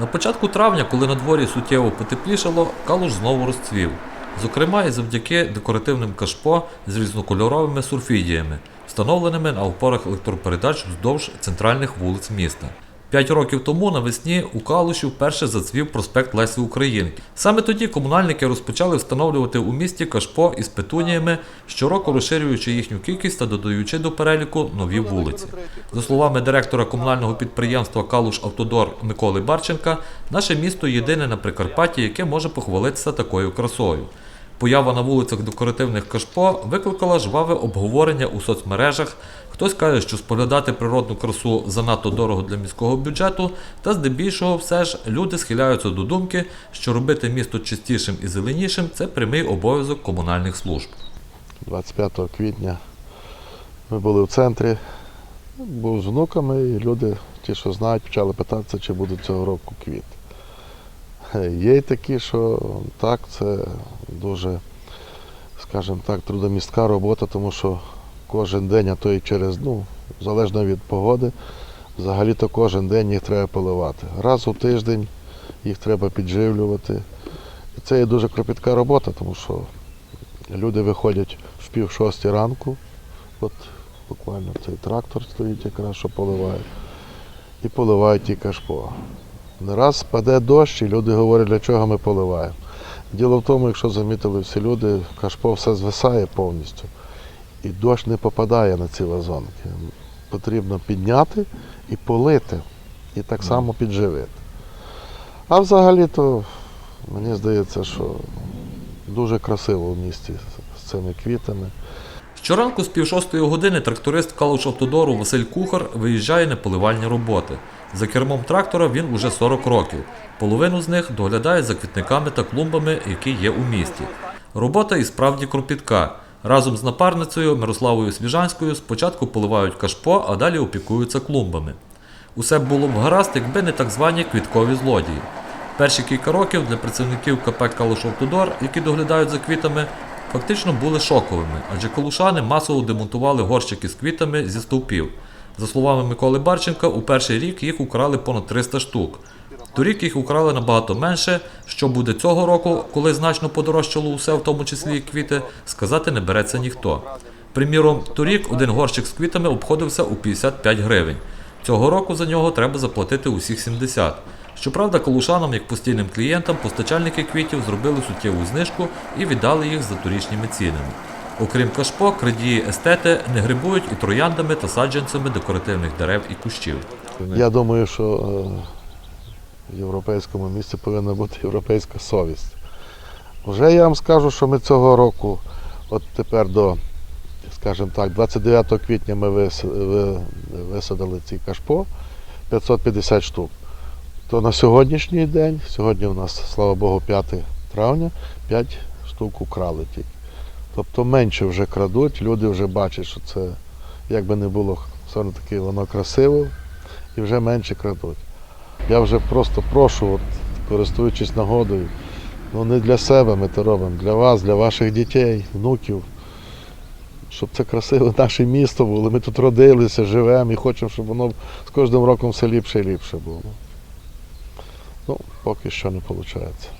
На початку травня, коли на дворі суттєво потеплішало, калуш знову розцвів. Зокрема, і завдяки декоративним кашпо з різнокольоровими сурфідіями, встановленими на опорах електропередач вздовж центральних вулиць міста. П'ять років тому навесні у Калуші вперше зацвів проспект Лесі Українки. Саме тоді комунальники розпочали встановлювати у місті кашпо із петуніями, щороку розширюючи їхню кількість та додаючи до переліку нові вулиці. За словами директора комунального підприємства Калуш Автодор Миколи Барченка, наше місто єдине на Прикарпатті, яке може похвалитися такою красою. Поява на вулицях декоративних кашпо викликала жваве обговорення у соцмережах. Хтось каже, що споглядати природну красу занадто дорого для міського бюджету, та здебільшого все ж люди схиляються до думки, що робити місто чистішим і зеленішим це прямий обов'язок комунальних служб. 25 квітня ми були в центрі, був з внуками, і люди, ті, що знають, почали питатися, чи буде цього року квіт. Є й такі, що так, це дуже, скажімо так, трудомістка робота, тому що кожен день, а то і через, ну, залежно від погоди, взагалі-то кожен день їх треба поливати. Раз у тиждень їх треба підживлювати. І це є дуже кропітка робота, тому що Люди виходять в пів шостій ранку, от буквально цей трактор стоїть якраз, що поливає, і поливають ті кашпо. Не раз спаде дощ, і люди говорять, для чого ми поливаємо. Діло в тому, якщо замітили всі люди, кашпо все звисає повністю, і дощ не попадає на ці вазонки. Потрібно підняти і полити, і так само підживити. А взагалі-то мені здається, що дуже красиво в місті з цими квітами. Щоранку з пів шостої години тракторист Калуш Автодору Василь Кухар виїжджає на поливальні роботи. За кермом трактора він уже 40 років. Половину з них доглядає за квітниками та клумбами, які є у місті. Робота і справді кропітка. Разом з напарницею Мирославою Свіжанською спочатку поливають кашпо, а далі опікуються клумбами. Усе було б гаразд, якби не так звані квіткові злодії. Перші кілька років для працівників КП «Калуш Автодор», які доглядають за квітами, фактично були шоковими, адже калушани масово демонтували горщики з квітами зі стовпів. За словами Миколи Барченка, у перший рік їх украли понад 300 штук. Торік їх украли набагато менше. Що буде цього року, коли значно подорожчало усе, в тому числі і квіти, сказати не береться ніхто. Приміром, торік один горщик з квітами обходився у 55 гривень. Цього року за нього треба заплатити усіх 70. Щоправда, калушанам, як постійним клієнтам, постачальники квітів зробили суттєву знижку і віддали їх за торічніми цінами. Окрім кашпо, крадії естети не грибують і трояндами та саджанцями декоративних дерев і кущів. Я думаю, що е, в європейському місті повинна бути європейська совість. Вже я вам скажу, що ми цього року, от тепер до, скажімо так, 29 квітня ми висадили ці кашпо 550 штук. То на сьогоднішній день, сьогодні у нас, слава Богу, 5 травня, 5 штук украли тільки. Тобто менше вже крадуть, люди вже бачать, що це, як би не було, все одно таки воно красиво і вже менше крадуть. Я вже просто прошу, от, користуючись нагодою, ну не для себе ми це робимо, для вас, для ваших дітей, внуків, щоб це красиве наше місто було. Ми тут родилися, живемо і хочемо, щоб воно з кожним роком все ліпше і ліпше було. Ну, поки що не виходить.